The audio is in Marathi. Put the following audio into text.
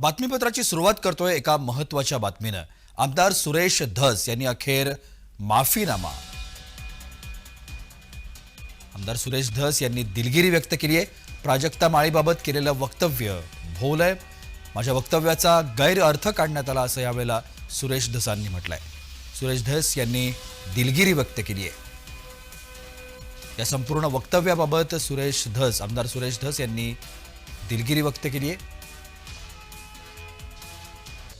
बातमीपत्राची सुरुवात करतोय एका महत्त्वाच्या बातमीनं. आमदार सुरेश धस यांनी अखेर माफीनामा. आमदार सुरेश धस यांनी दिलगिरी व्यक्त केली आहे. प्राजक्ता माळीबाबत केलेलं वक्तव्य भोल आहे माझ्या वक्तव्याचा गैरअर्थ काढण्यात आला असं यावेळेला सुरेश धसांनी म्हटलंय. सुरेश धस यांनी दिलगिरी व्यक्त केली आहे. या संपूर्ण वक्तव्याबाबत सुरेश धस आमदार सुरेश धस यांनी दिलगिरी व्यक्त केली आहे.